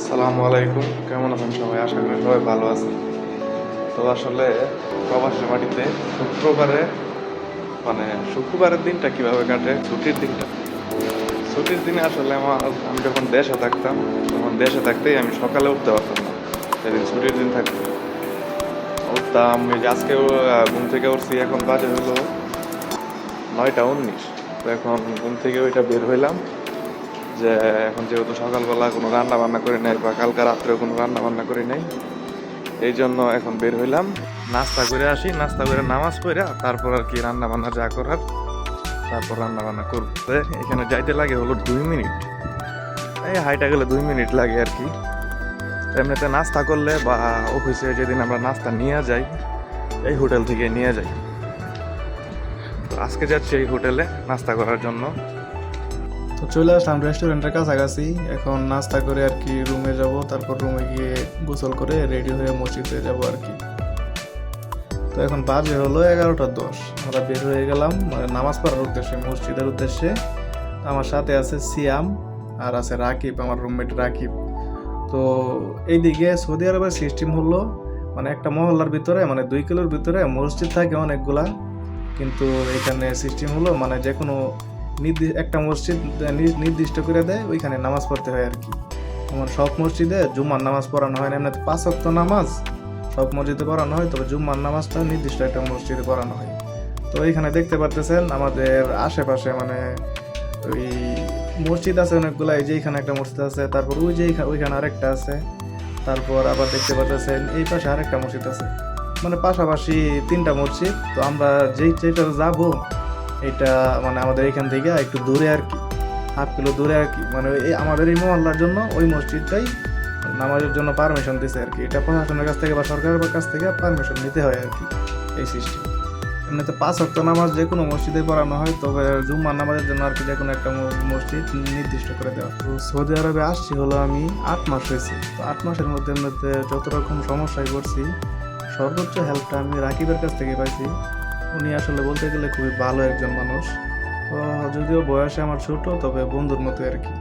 আসসালামু আলাইকুম। কেমন আছেন সবাই? আশা করি সবাই ভালো আছেন। তো আসলে প্রবাসের বাড়িতে শুক্রবারে মানে শুক্রবারের দিনটা কীভাবে কাটে? ছুটির দিনটা। ছুটির দিনে আসলে আমার, আমি যখন দেশে থাকতাম, তখন দেশে থাকতেই আমি সকালে উঠতে পারতাম না। সেদিন ছুটির দিন থাকতো। উঠতাম আজকেও ঘুম থেকে উঠছি, এখন বাজে হলো নয়টা উনিশ। তো এখন ঘুম থেকে ওইটা বের হইলাম। যে এখন যেহেতু সকালবেলা কোনো রান্না বান্না করে নাই বা কালকে রাত্রেও কোনো রান্না বান্না করে নাই, এই জন্য এখন বের হইলাম। নাস্তা করে আসি, নাস্তা করে নামাজ পড়ে তারপর আর কি রান্না বান্না যা করার, তারপর রান্না বান্না করতে। এখানে যাইতে লাগে হলো দুই মিনিট। এই হাইটা গেলে দুই মিনিট লাগে আর কি। এমনিতে নাস্তা করলে বা অফিসে যেদিন আমরা নাস্তা নিয়ে যাই, এই হোটেল থেকে নিয়ে যাই। আজকে যাচ্ছি এই হোটেলে নাস্তা করার জন্য। তো চলে আসলাম রেস্টুরেন্টের কাছাকাছি। এখন নাস্তা করে আর কি রুমে যাব, তারপর রুমে গিয়ে গোসল করে রেডি হয়ে মসজিদে যাব আর কি। তো এখন বাজে হলো এগারোটা দশ। আমরা বের হয়ে গেলাম মানে নামাজ পড়ার উদ্দেশ্যে, মসজিদের উদ্দেশ্যে। আমার সাথে আছে সিয়াম আর আছে রাকিব, আমার রুমমেট রাকিব। তো এইদিকে সৌদি আরবের সিস্টেম হলো মানে একটা মহল্লার ভিতরে মানে দুই কিলোর ভিতরে মসজিদ থাকে অনেকগুলা। কিন্তু এখানে সিস্টেম হলো মানে যে কোনো নির্দি- একটা মসজিদ নির্দিষ্ট করে দেয়, ওইখানে নামাজ পড়তে হয় আর কি। আমার সব মসজিদে জুম্মার নামাজ পড়ানো হয় না, এমনি পাঁচ ওয়াক্ত নামাজ সব মসজিদে পড়ানো হয়, তবে জুম্মার নামাজটা নির্দিষ্ট একটা মসজিদে পড়ানো হয়। তো এইখানে দেখতে পারতেছেন আমাদের আশেপাশে মানে ওই মসজিদ আছে অনেকগুলা এই যে একটা মসজিদ আছে, তারপর ওই যে ওইখানে আরেকটা আছে, তারপর আবার দেখতে পারতেছেন এই পাশে আরেকটা মসজিদ আছে। মানে পাশাপাশি তিনটা মসজিদ, তো আমরা যেই যেটা যাব এটা মানে আমাদের এখান থেকে একটু দূরে আর কি, হাফ কিলো দূরে আর কি। মানে এই আমাদের এই মহল্লার জন্য ওই মসজিদটাই নামাজের জন্য পারমিশন দিছে আর কি। এটা প্রশাসনের কাছ থেকে বা সরকারের কাছ থেকে পারমিশন নিতে হয় আর কি এই সিস্টেম এমনিতে পাঁচ অক্ট নামাজ যে কোনো মসজিদে পড়ানো হয়, তবে জুম্মার নামাজের জন্য আর কি যে কোনো একটা মসজিদ নির্দিষ্ট করে দেওয়া। তো সৌদি আরবে আসছি হলো আমি আট মাস হয়েছে। তো আট মাসের মধ্যে এমনিতে যত রকম সমস্যায় পড়ছি, সর্বোচ্চ হেল্পটা আমি রাকিবের কাছ থেকে পাইছি। উনি আসলে বলতে গেলে খুবই ভালো একজন মানুষ। যদিও বয়সে আমার ছোট, তবে বন্ধুর মতো আর কি।